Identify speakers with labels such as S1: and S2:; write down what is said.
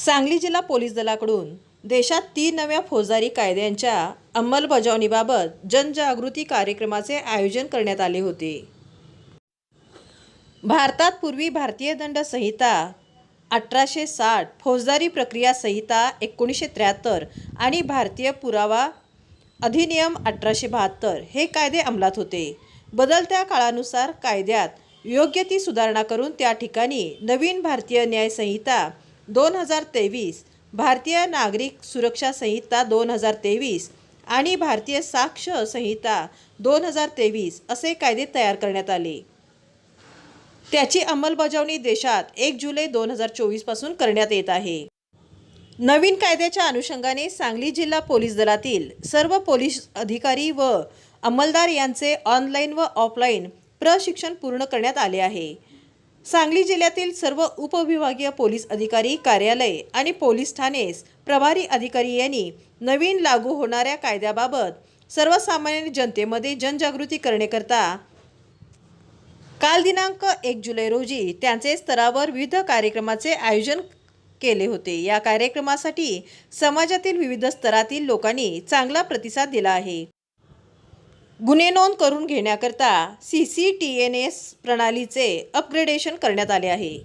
S1: सांगली जिल्हा पोलीस दलाकडून देशात तीन नव्या फौजदारी कायद्यांच्या अंमलबजावणीबाबत जनजागृती कार्यक्रमाचे आयोजन करण्यात आले होते. भारतात पूर्वी भारतीय दंड संहिता अठराशे साठ फौजदारी प्रक्रिया संहिता एकोणीसशे त्र्याहत्तर आणि भारतीय पुरावा अधिनियम अठराशे बहात्तर हे कायदे अंमलात होते. बदलत्या काळानुसार कायद्यात योग्य ती सुधारणा करून त्या ठिकाणी नवीन भारतीय न्यायसंहिता दोन हजार तेवीस भारतीय नागरिक सुरक्षा संहिता दोन हजार तेवीस आणि भारतीय साक्ष संहिता दोन हजार तेवीस असे कायदे तयार करण्यात आले. त्याची अंमलबजावणी देशात एक जुलै दोन हजार चोवीसपासून करण्यात येत आहे. नवीन कायद्याच्या अनुषंगाने सांगली जिल्हा पोलीस दलातील सर्व पोलीस अधिकारी व अंमलदार यांचे ऑनलाईन व ऑफलाईन प्रशिक्षण पूर्ण करण्यात आले आहे. सांगली जिल्ह्यातील सर्व उपविभागीय पोलीस अधिकारी कार्यालय आणि पोलीस ठाणेस प्रभारी अधिकारी यांनी नवीन लागू होणाऱ्या कायद्याबाबत सर्वसामान्य जनतेमध्ये जनजागृती करण्याकरता काल दिनांक एक जुलै रोजी त्यांचे स्तरावर विविध कार्यक्रमाचे आयोजन केले होते. या कार्यक्रमासाठी समाजातील विविध स्तरातील लोकांनी चांगला प्रतिसाद दिला आहे. गुन्हे नोंद करून घेण्याकरता C C T N S प्रणालीचे अपग्रेडेशन करण्यात आले आहे.